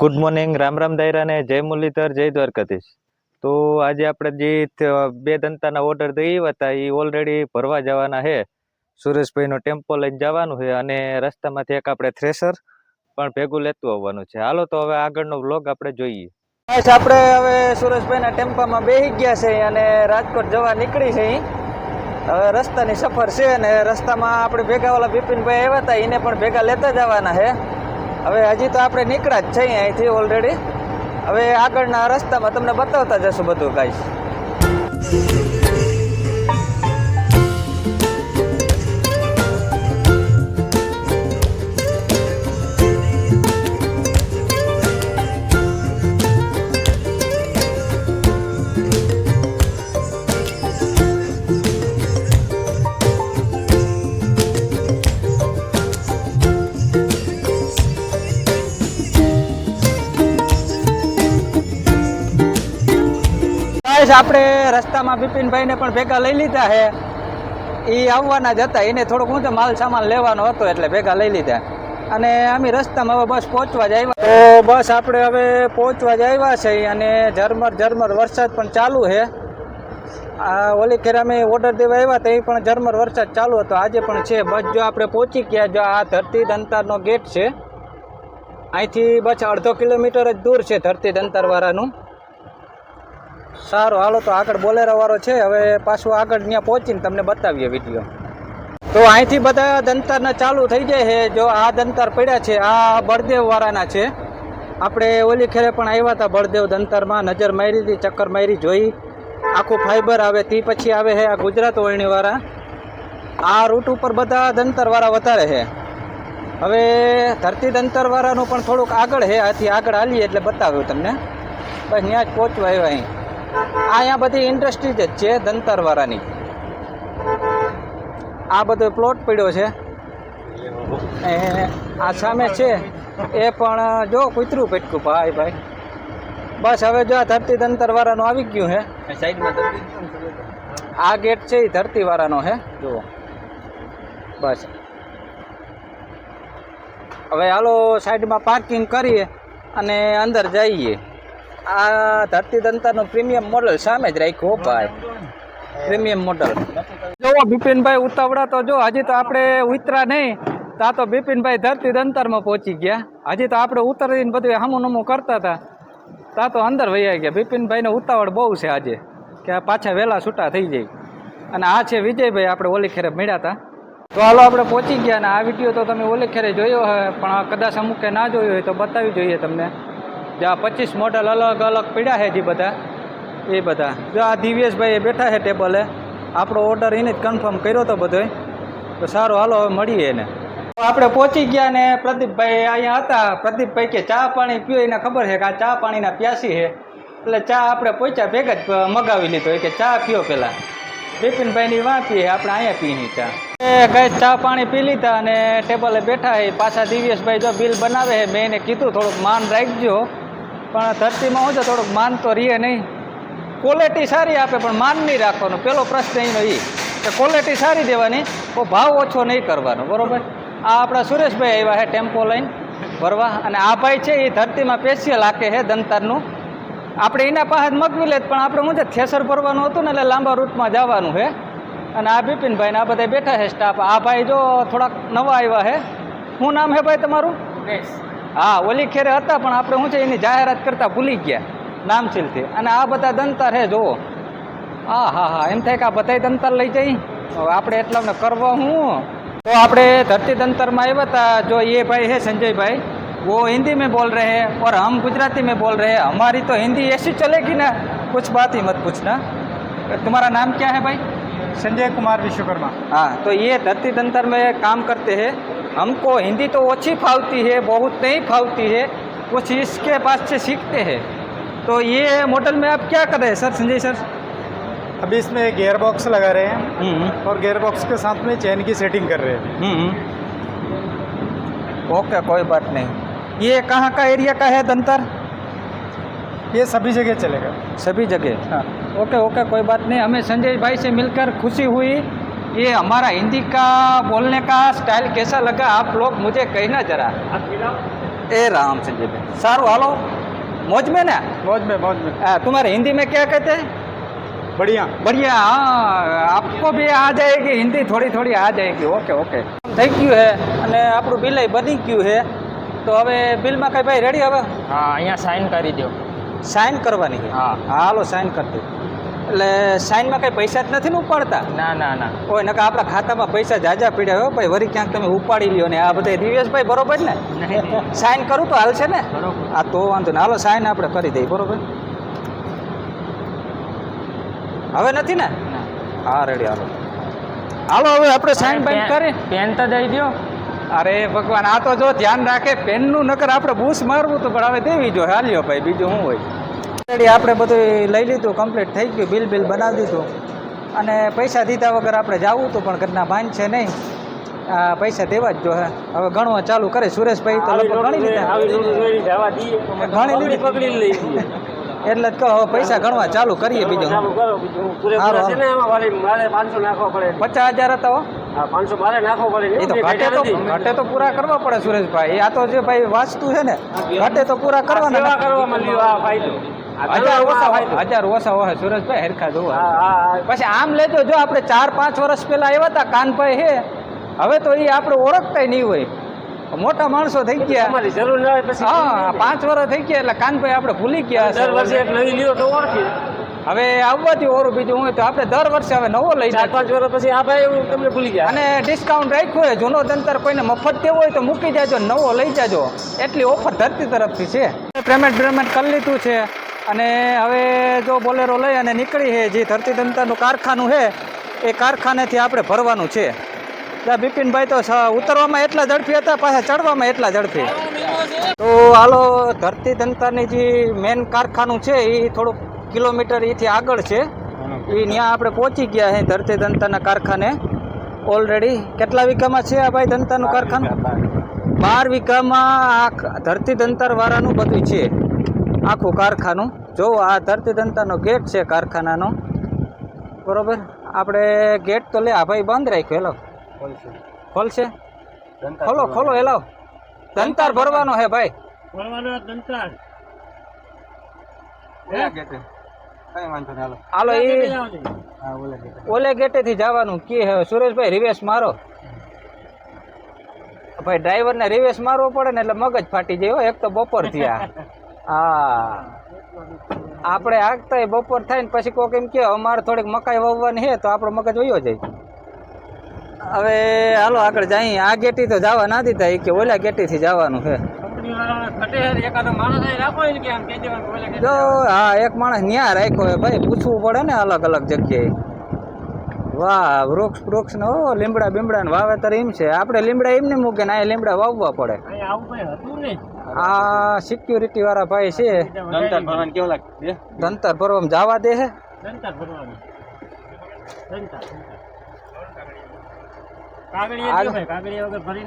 Good morning Ram Ram દાયરા ને જય મુરલીધર, જય દ્વારકાધીશ. તો આજે આપણે જે બે દંતાના ઓર્ડર દઈ હતા એ ઓલરેડી ભરવા જવાના છે સુરેશભાઈનો ટેમ્પો લઈને જવાનું છે અને રસ્તામાંથી એક આપણે થ્રેસર પણ ભેગું લેતું આવવાનું છે. હાલો તો હવે આગળનો વ્લોગ આપણે જોઈએ. આપણે હવે સુરેશભાઈના ટેમ્પામાં બેસી ગયા છે અને રાજકોટ જવા નીકળી છે હવે રસ્તાની સફર છે અને રસ્તામાં આપણે ભેગા ઓલા બિપિનભાઈ આવ્યા હતા એને પણ ભેગા લેતા જવાના છે હવે હજી તો આપણે નીકળ્યા જ છીએ અહીંથી ઓલરેડી હવે આગળના રસ્તામાં તમને બતાવતા જશું બધું ગાઈશ ગાઈસ, આપણે રસ્તામાં બિપિનભાઈને પણ ભેગા લઈ લીધા છે. એ આવવાના જ હતા. એને થોડુંક હું તો માલ સામાન લેવાનો હતો, એટલે ભેગા લઈ લીધા. અને અમે રસ્તામાં હવે બસ પહોંચવા જ આવ્યા. તો બસ આપણે હવે પહોંચવા જ આવ્યા છે અને ઝરમર ઝરમર વરસાદ પણ ચાલુ છે. આ ઓલી ખેર અમે ઓર્ડર દેવા આવ્યા તો એ પણ ઝરમર વરસાદ ચાલુ હતો. આજે પણ છે બસ. જો આપણે પહોંચી ગયા, જો આ ધરતી દંતારનો ગેટ છે. અહીંથી બસ અડધો કિલોમીટર જ દૂર છે ધરતી દંતારવાળાનું. સારું, હાલો તો આગળ બોલેરો વાળો છે. હવે પાછું આગળ ત્યાં પહોંચીને તમને બતાવીએ વીડિયો તો અહીંથી બધા દંતરના ચાલુ થઈ જાય છે. જો આ દંતર પડ્યા છે, આ બળદેવ વાળાના છે. આપણે ઓલી ખેરે પણ આવ્યા હતા બળદેવ દંતરમાં. નજર મારી હતી, ચક્કર મારી જોઈ. આખું ફાઈબર આવે, તે પછી આવે છે આ ગુજરાત વળણીવાળા આ રૂટ ઉપર બધા દંતરવાળા વધારે છે. હવે ધરતી દંતરવાળાનું પણ થોડુંક આગળ છે. આથી આગળ હાલીએ એટલે બતાવ્યું તમને. બસ ત્યાં જ પહોંચવા આવ્યા અહીં. અહીંયા બધી ઇન્ડસ્ટ્રી જ છે દંતરવાળાની. આ બધો પ્લોટ પડ્યો છે. એ આ સામે છે. એ પણ જો કૂતરું પેટકું ભાઈ ભાઈ. બસ હવે જો આ ધરતી દંતરવાળાનું આવી ગયું છે. સાઈડમાં આ ગેટ છે એ ધરતીવાળાનો છે. જુઓ. બસ. હવે હાલો સાઈડમાં પાર્કિંગ કરીએ અને અંદર જઈએ. આ ધરતી દંતાનું પ્રીમિયમ મોડલ સામે જ રાખ્યું ભાઈ. Premium model. જોવો, બિપિનભાઈ ઉતાવળા તો જો, હજી તો આપણે ઉતરા નહીં. તા તો બિપિનભાઈ ધરતી દંતરમાં પહોંચી ગયા. હજી તો આપણે ઉતરીને બધું હામું નમું કરતા હતા. તા તો અંદર વૈયા ગયા. બિપિનભાઈને ઉતાવળ બહુ છે આજે, કે પાછા વહેલા છૂટા થઈ જાય. અને આ છે વિજયભાઈ આપણે ઓલી ખેરે મળ્યા હતા. તો હાલો આપણે પહોંચી ગયા અને આ વીડિયો તો તમે ઓલી ખેરે જોયો હોય પણ કદાચ અમુકે ના જોયો હોય તો બતાવી જોઈએ તમને. જે આ પચીસ મોડલ અલગ અલગ પીડ્યા છે જે બધા. એ બધા. જો આ દિવ્યેશભાઈ એ બેઠા છે ટેબલે આપણો ઓર્ડર એને જ કન્ફર્મ કર્યો હતો બધોય. તો સારું હાલો, હવે મળીએ એને. આપણે પહોંચી ગયા ને પ્રદીપભાઈ અહીંયા હતા. પ્રદીપભાઈ કે ચા પાણી પીઓ, એને ખબર છે કે આ ચા પાણીના પ્યાસી છે. એટલે ચા આપણે પહોંચ્યા ભેગા જ મગાવી લીધો. કે ચા પીઓ પહેલાં બિપિનભાઈની વાં પીએ, આપણે અહીંયા પીની ચા. એ ગઈ ચા પાણી પી લીધા અને ટેબલે બેઠા એ પાછા દિવ્યેશભાઈ જો બિલ બનાવે છે, મેં એને કીધું થોડુંક માન રાખજો. પણ ધરતીમાં હું છે થોડુંક માન તો રહીએ નહીં. ક્વોલિટી સારી આપે, પણ માન નહીં રાખવાનું. પેલો પ્રશ્ન એનો એ કે ક્વોલિટી સારી દેવાની, તો ભાવ ઓછો નહીં કરવાનો. બરોબર? આ આપણા સુરેશભાઈ આવ્યા છે ટેમ્પો લઈને, ભરવા. અને આ ભાઈ છે એ ધરતીમાં પેશિયલ આકે છે દંતારનું. આપણે એના પાસે મગવી લેત, પણ આપણે હું છે, થેસર ભરવાનું હતું ને એટલે લાંબા રૂટમાં જવાનું છે અને આ બિપિનભાઈ ને આ બધા બેઠા છે સ્ટાફ આ ભાઈ જો થોડાક નવા આવ્યા છે શું નામ છે ભાઈ તમારું? હા ઓલી ખેરે હતા પણ આપણે શું છે એની જાહેરાત કરતા ભૂલી ગયા નામચીલથી અને આ બધા દંતાર છે જુઓ હા હા હા એમ થાય કે આ બધાય દંતાર લઈ જઈ હવે આપણે એટલા કરવા હું તો આપણે ધરતી દંતરમાં આવ્યા હતા જો ये भाई है संजय भाई वो हिंदी में बोल रहे हैं और हम गुजराती में बोल रहे हैं हमारी तो हिंदी ऐसी चलेगी ना कुछ बात ही मत पूछना तुम्हारा नाम क्या है भाई संजय कुमार विश्वकर्मा हाँ तो ये धरती दंतर में काम करते हैं हमको हिंदी तो अच्छी फावती है बहुत नहीं फावती है कुछ इसके पास से सीखते हैं। तो ये मॉडल में आप क्या कर रहे हैं सर संजय सर? अभी इसमें गेयर बॉक्स लगा रहे हैं हम्म। और गियर बॉक्स के साथ में चैन की सेटिंग कर रहे हैं। हम्म। ओके कोई बात नहीं। ये कहाँ का एरिया का है दंतर? ये सभी जगह चलेगा। सभी जगह? हाँ। ओके ओके कोई बात नहीं। हमें संजय भाई से मिलकर खुशी हुई। ये हमारा हिंदी का बोलने का स्टाइल कैसा लगा आप लोग मुझे कहना जरा ए राम संजय भाई सारू हालो मौज में ना मौज में मौज में आ, तुम्हारे हिंदी में क्या कहते हैं बढ़िया बढ़िया हाँ आपको भी आ जाएगी हिंदी थोड़ी थोड़ी आ जाएगी ઓકે ઓકે થઈ ગયું હે અને આપણું બિલ બની ગયું છે તો હવે બિલમાં કઈ ભાઈ રેડી હવે હા અહીંયા સાઈન કરી દો સાઇન કરવાની છે હા. હાલો સાઇન કરી દો એટલે સાઈનમાં કઈ પૈસા જ નથી ને ઉપાડતા? ના ના ના. ઓય નકા આપણા ખાતામાં પૈસા જાજા પડ્યા હોય ભાઈ વરી ક્યાંક તમે ઉપાડી લ્યો ને આ બધા દિવ્યેશભાઈ બરોબર ને? સાઇન કરું તો હાલશે ને? આ તો વાંધો ને. હાલો સાઇન આપણે કરી દઈએ બરોબર? હવે નથી ને? હા રેડી હાલો. હાલો હવે આપણે સાઈન બાઈન કરી. પેન તો દઈ દો અરે ભગવાન આ તો જો ધ્યાન રાખે પેનનું નકર આપણે બૂસ મારવું તો પણ હવે દેવી જો હાલ્યો ભાઈ બીજું શું હોય? રેડી આપણે બધું લઈ લીધું કમ્પ્લીટ થઈ ગયું બિલ બિલ બનાવી દીધું. અને પૈસા દીધા વગર આપણે જવું હતું પણ ઘરના ભાન છે નહીં. આ પૈસા દેવા જ જો હે. હવે ગણવા ચાલુ કરે સુરેશભાઈ તો લોકો ગણી લીધા. ગણી લીધી. એટલે જ કહો હવે પૈસા ગણવા ચાલુ કરીએ બીજું. પચાસ હજાર હતા તો ઘટે તો ઘાટે તો પૂરા કરવા પડે સુરેશભાઈ. આ તો જે ભાઈ વાંચતું છે ને ઘટે તો પૂરા કરવાના હજાર ઓછા હોય હજાર ઓછા હોય સુરેશભાઈ હરખા જોવા. પછી આમ લેજો જો આપણે ચાર પાંચ વર્ષ પહેલા આવ્યા હતા કાનભાઈ હે હવે તો એ આપણે ઓળખતા નહીં હોય. મોટા માણસો થઈ ગયા. જરૂર ના હોય પછી હા પાંચ વર્ષ થઈ ગયા એટલે કાનભાઈ આપણે ભૂલી ગયા દર વર્ષે. એક નવી લ્યો તો ઓળખી. હવે આવવાથી ઓરું બીજું હોય તો આપણે દર વર્ષે હવે નવો લઈ ચાર જાય પાંચ વર્ષ પછી આ ભાઈ એવું તમને ભૂલી ગયા. અને ડિસ્કાઉન્ટ રાખ્યું હોય જૂનો દંતર કોઈને મફત દેવો હોય તો મૂકી જાજો નવો લઈ જાજો. એટલી ઓફર ધરતી તરફથી છે. પેમેન્ટ પેમેન્ટ કરી લીધું છે. અને હવે જો બોલેરો લઈ અને નીકળી છે જે ધરતી દંતરનું કારખાનું છે એ કારખાનેથી આપણે ભરવાનું છે. ત્યાં બિપિનભાઈ તો ઉતરવામાં એટલા ઝડપી હતા, પાછા ચડવામાં એટલા ઝડપી. તો હાલો, ધરતી દંતરની જે મેન કારખાનું છે એ થોડુંક કિલોમીટર એથી આગળ છે. એ ત્યાં આપણે પહોંચી ગયા છે ધરતી દંતાના કારખાને. ઓલરેડી કેટલા વીઘામાં છે આ ભાઈ ધંતાનું કારખાનું? બાર વીઘામાં આ ધરતી દંતાર વાળાનું બધું છે. આખું કારખાનું. જો આ ધરતી દંતાનો ગેટ છે કારખાનાનો. બરોબર? આપણે ગેટ તો લે આ ભાઈ બંધ રાખ્યો હેલો. ખોલશે. ખોલો ખોલો હેલો. ધનતાર ભરવાનો હે ભાઈ. હાલો. એ ઓલે ગેટેથી જવાનું. કે સુરેશભાઈ રિવેશ મારો. ભાઈ ડ્રાઈવરને રિવેશ મારવો પડે ને એટલે મગજ ફાટી જાય એક તો બપોર થયા. હા. આપણે આગતા બપોર થાય ને પછી કોક એમ કે અમારે થોડીક મકાઈ વાવવાની છે તો આપણો મગજ વયો જાય. હવે હાલો આગળ જાય. આ ગેટી તો જવા ના દીધા. કે ઓલા ગેટીથી જવાનું છે. જો હા એક માણસ ન્યા રાખ્યો હે ભાઈ પૂછવું પડે ને અલગ અલગ જગ્યાએ. વાહ વૃક્ષ વૃક્ષ ને ઓ લીમડા બીમડા ને વાવેતર એમ છે. આપણે લીમડા એમને મૂકે ને આ લીમડા વાવવા પડે. આવું હતું ને આ સિક્યુરિટી વાળા ભાઈ છે. કેવું લાગે? ધંતર ભરવામાં જવા દે હે. ધંતર ભરવાનું. કાગળિયા કાગળિયા વગર ભરી